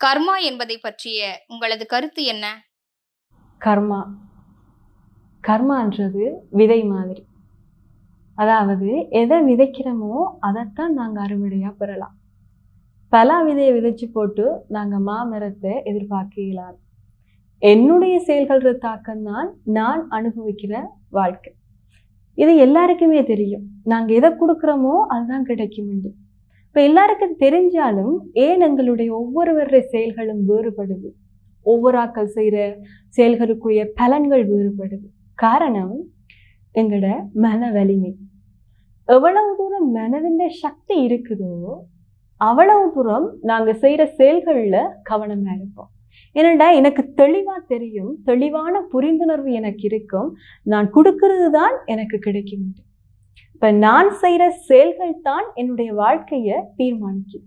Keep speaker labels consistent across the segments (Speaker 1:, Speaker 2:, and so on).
Speaker 1: கர்மா என்பதை பற்றிய உங்களது கருத்து என்ன?
Speaker 2: கர்மா. கர்மான்றது விதை மாதிரி. அதாவது எதை விதைக்கிறோமோ அதைத்தான் நாங்கள் அறுவடையாக பெறலாம். பலா விதையை விதைச்சு போட்டு நாங்கள் மாமரத்தை எதிர்பார்க்க இயலாது. என்னுடைய செயல்கள தாக்கம்தான் நான் அனுபவிக்கிற வாழ்க்கை. இது எல்லாருக்குமே தெரியும். நாங்கள் எதை கொடுக்குறோமோ அதுதான் கிடைக்கும் இப்போ எல்லாருக்கும் தெரிஞ்சாலும் ஏன் எங்களுடைய ஒவ்வொருவருடைய செயல்களும் வேறுபடுது? ஒவ்வொரு ஆக்கள் செய்கிற செயல்களுக்குரிய பலன்கள் வேறுபடுது. காரணம் எங்களோட மன வலிமை எவ்வளவு தூரம் மனதின் சக்தி இருக்குதோ அவ்வளவு தூரம் நாங்கள் செய்கிற செயல்களில் கவனமாக இருப்போம். ஏனண்டா எனக்கு தெளிவாக தெரியும் தெளிவான புரிந்துணர்வு எனக்கு இருக்கும். நான் கொடுக்கறது தான் எனக்கு கிடைக்கும் இப்போ நான் செய்கிற செயல்கள் தான் என்னுடைய வாழ்க்கையை தீர்மானிக்குது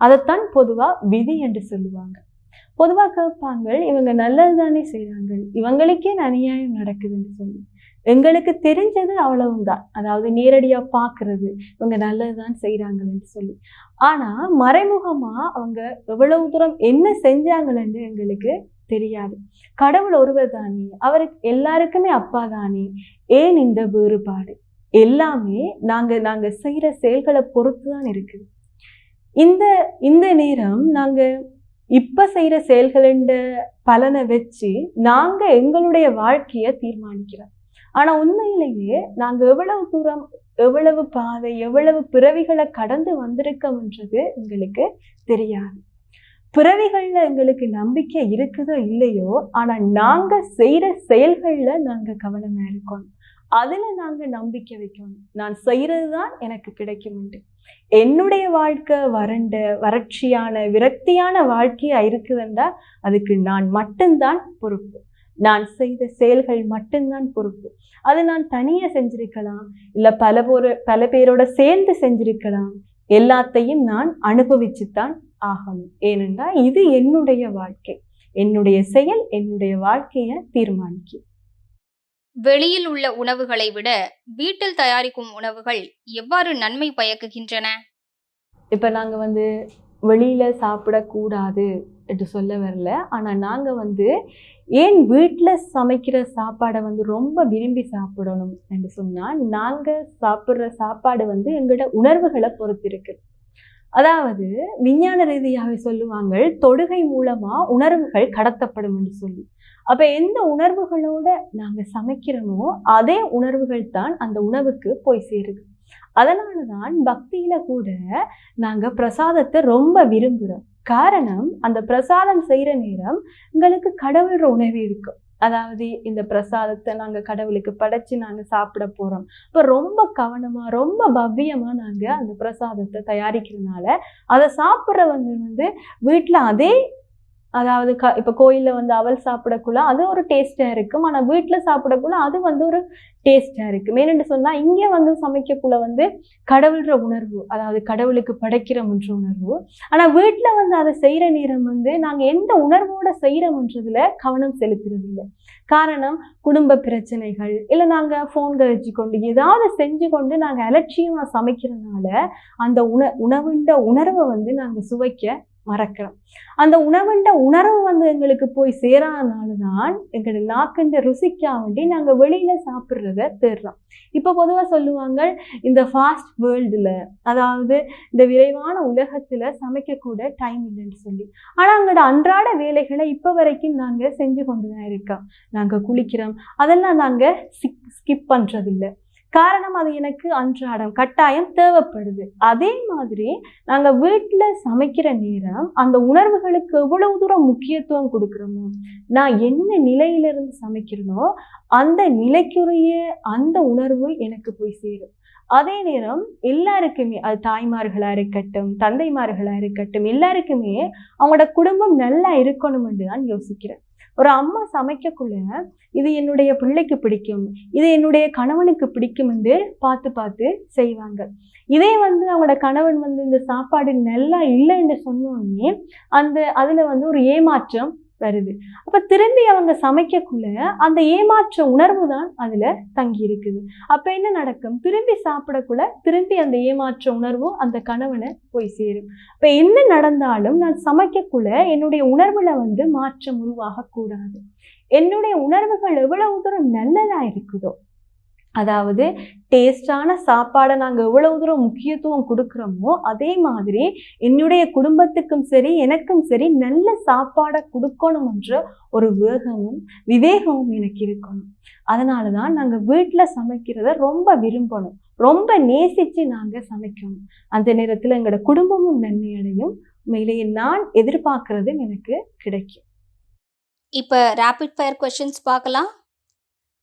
Speaker 2: அதைத்தான் பொதுவாக விதி என்று சொல்லுவாங்க. பொதுவாக கேட்பாங்க இவங்க நல்லது தானே செய்கிறாங்க இவங்களுக்கே அநியாயம் நடக்குதுன்னு சொல்லி. எங்களுக்கு தெரிஞ்சது அவ்வளவுதான். அதாவது நேரடியாக பார்க்கறது இவங்க நல்லதுதான் செய்கிறாங்கன்னு சொல்லி. ஆனால் மறைமுகமாக அவங்க எவ்வளவு தூரம் என்ன செஞ்சாங்கன்னு எங்களுக்கு தெரியாது. கடவுள் ஒருவர் தானே அவருக்கு எல்லாருக்குமே அப்பா தானே ஏன் இந்த வேறுபாடு? எல்லாமே நாங்கள் நாங்கள் செய்கிற செயல்களை பொறுத்து தான் இருக்குது இந்த இந்த நேரம் நாங்கள் இப்போ செய்கிற செயல்களின் பலனை வச்சு நாங்கள் எங்களுடைய வாழ்க்கையை தீர்மானிக்கிறோம். ஆனால் உண்மையிலேயே நாங்கள் எவ்வளவு தூரம் எவ்வளவு பாதை எவ்வளவு பிறவிகளை கடந்து வந்திருக்கோம்ன்றது எங்களுக்கு தெரியாது. பிறவிகளில் எங்களுக்கு நம்பிக்கை இருக்குதோ இல்லையோ ஆனால் நாங்கள் செய்கிற செயல்களில் நாங்கள் கவனமாக இருக்கணும் அதில் நாங்கள் நம்பிக்கை வைக்கணும். நான் செய்கிறது தான் எனக்கு கிடைக்கும் என்னுடைய வாழ்க்கை வறண்ட வறட்சியான விரக்தியான வாழ்க்கையாக இருக்குதுண்டா அதுக்கு நான் மட்டும்தான் பொறுப்பு. நான் செய்த செயல்கள் மட்டும்தான் பொறுப்பு. அது நான் தனியாக செஞ்சிருக்கலாம். இல்லை பல போர பல பேரோட சேர்ந்து செஞ்சிருக்கலாம். எல்லாத்தையும் நான் அனுபவிச்சுத்தான் ஆகணும். ஏனென்றால் இது என்னுடைய வாழ்க்கை. என்னுடைய செயல் என்னுடைய வாழ்க்கையை தீர்மானிக்கும்.
Speaker 1: வெளியில் உள்ள உணவுகளை விட வீட்டில் தயாரிக்கும் உணவுகள் எவ்வாறு நன்மை பயக்குகின்றன?
Speaker 2: இப்போ நாங்கள் வந்து வெளியில் சாப்பிடக்கூடாது என்று சொல்ல வரல. ஆனால் நாங்கள் வந்து ஏன் வீட்டில் சமைக்கிற சாப்பாடை வந்து ரொம்ப விரும்பி சாப்பிடணும் என்று சொன்னால் நாங்கள் சாப்பிட்ற சாப்பாடு வந்து எங்களோட உணர்வுகளை பொறுத்து அதாவது விஞ்ஞான ரீதியாக சொல்லுவாங்க தொடுகை மூலமா உணர்வுகள் கடத்தப்படும் என்று சொல்லி. அப்ப எந்த உணர்வுகளோட நாங்க சமைக்கிறோமோ அதே உணர்வுகள் தான் அந்த உணவுக்கு போய் சேருது. அதனாலதான் பக்தியில கூட நாங்க பிரசாதத்தை ரொம்ப விரும்புகிறோம் காரணம் அந்த பிரசாதம் செய்யற நேரம் எங்களுக்கு கடவுள்கிற உணவு இருக்கும். அதாவது இந்த பிரசாதத்தை நாங்கள் கடவுளுக்கு படைச்சு நாங்கள் சாப்பிட போகிறோம் இப்போ ரொம்ப கவனமாக ரொம்ப பவ்யமாக நாங்கள் அந்த பிரசாதத்தை தயாரிக்கிறதுனால அதை சாப்பிட்றவங்க வந்து வீட்டில் அதே அதாவது க இப்போ கோயிலில் வந்து அவல் சாப்பிடக்குள்ள அது ஒரு டேஸ்ட்டாக இருக்கும். ஆனால் வீட்டில் சாப்பிடக்குள்ள அது வந்து ஒரு டேஸ்ட்டாக இருக்கும். மேலென்று சொன்னால் இங்கே வந்து சமைக்கக்குள்ள வந்து கடவுள்ற உணர்வு அதாவது கடவுளுக்கு படைக்கிறோம்ன்ற உணர்வு. ஆனால் வீட்டில் வந்து அதை செய்கிற நேரம் வந்து நாங்கள் எந்த உணர்வோடு செய்கிறோம்ன்றதுல கவனம் செலுத்துறதில்லை. காரணம் குடும்ப பிரச்சனைகள் இல்லை நாங்கள் ஃபோன் கழிச்சு கொண்டு ஏதாவது செஞ்சு கொண்டு நாங்கள் அலட்சியமாக சமைக்கிறதுனால அந்த உண உணவுண்ட உணர்வை வந்து நாங்கள் சுவைக்க மறக்கிறோம் அந்த உணவுண்ட உணர்வு வந்து எங்களுக்கு போய் சேராதனால தான் எங்களோட நாக்குண்ட ருசிக்கா வேண்டி நாங்கள் வெளியில் சாப்பிட்றத தேடுறோம். இப்போ பொதுவாக சொல்லுவாங்க இந்த ஃபாஸ்ட் வேர்ல்டில் அதாவது இந்த விரைவான உலகத்தில் சமைக்கக்கூட டைம் இல்லைன்னு சொல்லி. ஆனால் எங்களோட அன்றாட வேலைகளை இப்போ வரைக்கும் நாங்கள் செஞ்சு கொண்டு தான் இருக்கோம். நாங்கள் குளிக்கிறோம். அதெல்லாம் நாங்கள் ஸ்கிப் ஸ்கிப் பண்ணுறதில்லை காரணம் அது எனக்கு அன்றாடம் கட்டாயம் தேவைப்படுது. அதே மாதிரி நாங்கள் வீட்டில் சமைக்கிற நேரம் அந்த உணர்வுகளுக்கு எவ்வளவு தூரம் முக்கியத்துவம் கொடுக்குறோமோ நான் என்ன நிலையிலிருந்து சமைக்கிறனோ அந்த நிலைக்குரிய அந்த உணர்வு எனக்கு போய் சேரும். அதே நேரம் எல்லாருக்குமே அது தாய்மார்களாக இருக்கட்டும் தந்தைமார்களாக இருக்கட்டும் எல்லாருக்குமே அவங்களோட குடும்பம் நல்லா இருக்கணும்னு தான் யோசிக்கிறேன். ஒரு அம்மா சமைக்கக்குள்ள இது என்னுடைய பிள்ளைக்கு பிடிக்கும் இது என்னுடைய கணவனுக்கு பிடிக்கும் என்று பார்த்து பார்த்து செய்வாங்க. இதே வந்து அவங்களோட கணவன் வந்து இந்த சாப்பாடு நல்லா இல்லைன்னு சொன்னோடனே அந்த அதில் வந்து ஒரு ஏமாற்றம் வருது அப்போ திரும்பி அவங்க சமைக்கக்குள்ள அந்த ஏமாற்ற உணர்வு தான் அதில் தங்கி இருக்குது. அப்போ என்ன நடக்கும்? திரும்பி சாப்பிடக்குள்ள திரும்பி அந்த ஏமாற்ற உணர்வும் அந்த கணவனை போய் சேரும். இப்போ என்ன நடந்தாலும் நான் சமைக்கக்குள்ள என்னுடைய உணர்வில் வந்து மாற்றம் உருவாகக்கூடாது. என்னுடைய உணர்வுகள் எவ்வளவு தூரம் நல்லதாக இருக்குதோ அதாவது டேஸ்டான சாப்பாடை நாங்கள் எவ்வளவு தூரம் முக்கியத்துவம் கொடுக்குறோமோ அதே மாதிரி என்னுடைய குடும்பத்துக்கும் சரி எனக்கும் சரி நல்ல சாப்பாடை கொடுக்கணும்ன்ற ஒரு வேகமும் விவேகமும் எனக்கு இருக்கணும். அதனால தான் நாங்கள் வீட்டில் சமைக்கிறத ரொம்ப விரும்பணும். ரொம்ப நேசித்து நாங்கள் சமைக்கணும். அந்த நேரத்தில் எங்களோட குடும்பமும் நன்மையடையும். உண்மையிலேயே நான் எதிர்பார்க்கறது எனக்கு கிடைக்கும்.
Speaker 1: இப்போ ரேபிட் ஃபயர் கொஷின்ஸ் பார்க்கலாம்.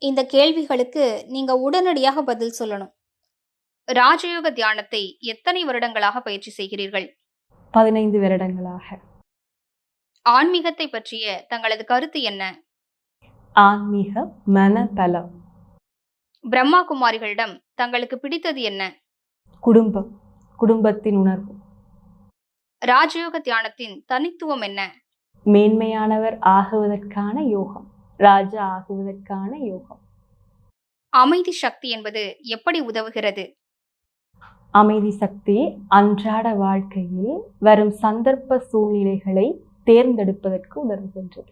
Speaker 1: இந்த கேள்விகளுக்கு நீங்க உடனடியாக பதில் சொல்லணும். ராஜயோக தியானத்தை எத்தனை வருடங்களாக பயிற்சி செய்கிறீர்கள்?
Speaker 2: பதினைந்து வருடங்களாக.
Speaker 1: ஆன்மீகத்தை பற்றிய தங்களது கருத்து என்ன?
Speaker 2: ஆன்மீக மனபலம்
Speaker 1: பிரம்மா குமாரிகளிடம் தங்களுக்கு பிடித்தது என்ன?
Speaker 2: குடும்பம் குடும்பத்தின் உணர்வு.
Speaker 1: ராஜயோக தியானத்தின் தனித்துவம் என்ன?
Speaker 2: மேன்மையானவர் ஆகுவதற்கான யோகம். ராஜா ஆகுவதற்கான யோகம்.
Speaker 1: அமைதி சக்தி என்பது எப்படி உதவுகிறது?
Speaker 2: அமைதி சக்தி அன்றாட வாழ்க்கையில் வரும் சந்தர்ப்ப சூழ்நிலைகளை தேர்ந்தெடுப்பதற்கு உதவுகின்றது.